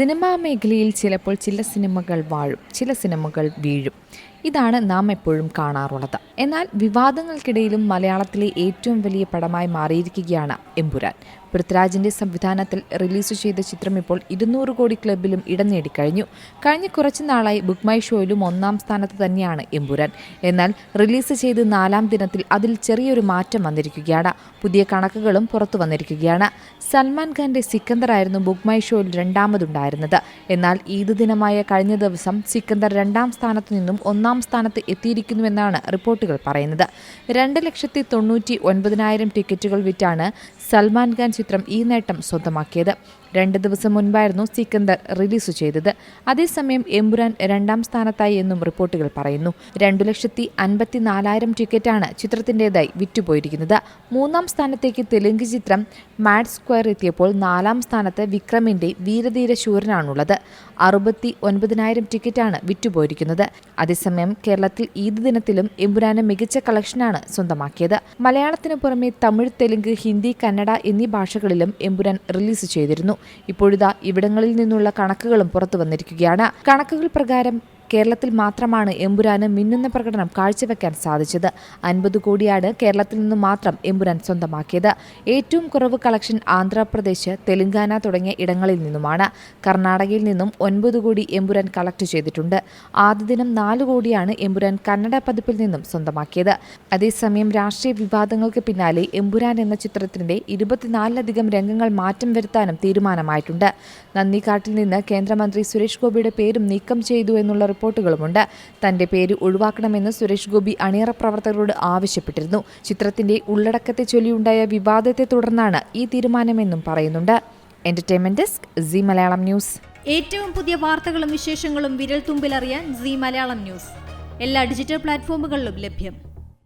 Cinema മേഖലയിൽ ചിലപ്പോൾ ചില സിനിമകൾ വാഴും ചില സിനിമകൾ വീഴും. ഇതാണ് നാം എപ്പോഴും കാണാറുള്ളത്. എന്നാൽ വിവാദങ്ങൾക്കിടയിലും മലയാളത്തിലെ ഏറ്റവും വലിയ പടമായി മാറിയിരിക്കുകയാണ് എമ്പുരാൻ. പൃഥ്വിരാജിന്റെ സംവിധാനത്തിൽ റിലീസ് ചെയ്ത ചിത്രം ഇപ്പോൾ ഇരുന്നൂറ് കോടി ക്ലബിലും ഇടം നേടിക്കഴിഞ്ഞു കഴിഞ്ഞ. കുറച്ചു നാളായി ബുക്ക് മൈ ഷോയിലും ഒന്നാം സ്ഥാനത്ത് തന്നെയാണ് എമ്പുരാൻ. എന്നാൽ റിലീസ് ചെയ്ത് നാലാം ദിനത്തിൽ അതിൽ ചെറിയൊരു മാറ്റം വന്നിരിക്കുകയാണ്. പുതിയ കണക്കുകളും പുറത്തു വന്നിരിക്കുകയാണ്. സൽമാൻ ഖാന്റെ സിക്കന്ദർ ആയിരുന്നു ബുക്ക് മൈ ഷോയിൽ രണ്ടാമതുണ്ടായിരുന്നത്. എന്നാൽ ഈദ് ദിനമായ കഴിഞ്ഞ ദിവസം സിക്കന്ദർ രണ്ടാം സ്ഥാനത്ത് നിന്നും ഒന്നാം സ്ഥാനത്ത് എത്തിയിരിക്കുന്നുവെന്നാണ് റിപ്പോർട്ടുകൾ പറയുന്നത്. രണ്ട് ലക്ഷത്തി തൊണ്ണൂറ്റി ഒൻപതിനായിരം ടിക്കറ്റുകൾ വിറ്റാണ് സൽമാൻ ഖാൻ ചിത്രം ഈ നേട്ടം സ്വന്തമാക്കിയത് രണ്ട് ദിവസം മുൻപായിരുന്നു സിക്കന്ദർ റിലീസ് ചെയ്തത്. അതേസമയം എമ്പുരാൻ രണ്ടാം സ്ഥാനത്തായി എന്നും റിപ്പോർട്ടുകൾ പറയുന്നു. രണ്ടു ലക്ഷത്തി അൻപത്തി നാലായിരം ടിക്കറ്റാണ് ചിത്രത്തിന്റെതായി വിറ്റുപോയിരിക്കുന്നത്. മൂന്നാം സ്ഥാനത്തേക്ക് തെലുങ്ക് ചിത്രം മാഡ് സ്ക്വയർ എത്തിയപ്പോൾ നാലാം സ്ഥാനത്ത് വിക്രമിന്റെ വീരധീര ശൂരനാണുള്ളത്. അറുപത്തി ഒൻപതിനായിരം ടിക്കറ്റാണ് വിറ്റുപോയിരിക്കുന്നത്. അതേസമയം കേരളത്തിൽ ഈദ് ദിനത്തിലും എമ്പുരാന് മികച്ച കളക്ഷനാണ് സ്വന്തമാക്കിയത്. മലയാളത്തിന് പുറമെ തമിഴ് തെലുങ്ക് ഹിന്ദി കന്നഡ എന്നീ ഭാഷകളിലും എമ്പുരാൻ റിലീസ് ചെയ്തിരുന്നു. ഇപ്പോഴിതാ ഇവിടങ്ങളിൽ നിന്നുള്ള കണക്കുകളും പുറത്തു വന്നിരിക്കുകയാണ്. കണക്കുകൾ പ്രകാരം കേരളത്തിൽ മാത്രമാണ് എമ്പുരാന് മിന്നുന്ന പ്രകടനം കാഴ്ചവെക്കാൻ സാധിച്ചത്. അൻപത് കോടിയാണ് കേരളത്തിൽ നിന്ന് മാത്രം എമ്പുരാൻ സ്വന്തമാക്കിയത്. ഏറ്റവും കുറവ് കളക്ഷൻ ആന്ധ്രാപ്രദേശ് തെലങ്കാന തുടങ്ങിയ ഇടങ്ങളിൽ നിന്നുമാണ്. കർണാടകയിൽ നിന്നും ഒൻപത് കോടി എമ്പുരാൻ കളക്ട് ചെയ്തിട്ടുണ്ട്. ആദ്യ ദിനം നാല് കോടിയാണ് എമ്പുരാൻ കന്നഡ പതിപ്പിൽ നിന്നും സ്വന്തമാക്കിയത്. അതേസമയം രാഷ്ട്രീയ വിവാദങ്ങൾക്ക് പിന്നാലെ എമ്പുരാൻ എന്ന ചിത്രത്തിന്റെ ഇരുപത്തിനാലിലധികം രംഗങ്ങൾ മാറ്റം വരുത്താനും തീരുമാനമായിട്ടുണ്ട്. നന്ദിക്കാട്ടിൽ നിന്ന് കേന്ദ്രമന്ത്രി സുരേഷ് ഗോപിയുടെ പേരും നീക്കം ചെയ്തു എന്നുള്ള റിപ്പോർട്ടുകളുമുണ്ട്. തന്റെ പേര് ഒഴിവാക്കണമെന്ന് സുരേഷ് ഗോപി അണിയറ പ്രവർത്തകരോട് ആവശ്യപ്പെട്ടിരുന്നു. ചിത്രത്തിന്റെ ഉള്ളടക്കത്തെ ചൊല്ലിയുണ്ടായ വിവാദത്തെ തുടർന്നാണ് ഈ തീരുമാനമെന്നും പറയുന്നുണ്ട്. Entertainment desk Zee Malayalam news. ഏറ്റവും പുതിയ വാർത്തകളും വിശേഷങ്ങളും വിരൽ തുമ്പിലറിയാൻ സി മലയാളം ന്യൂസ്. എല്ലാ ഡിജിറ്റൽ പ്ലാറ്റ്ഫോമുകളിലും ലഭ്യം.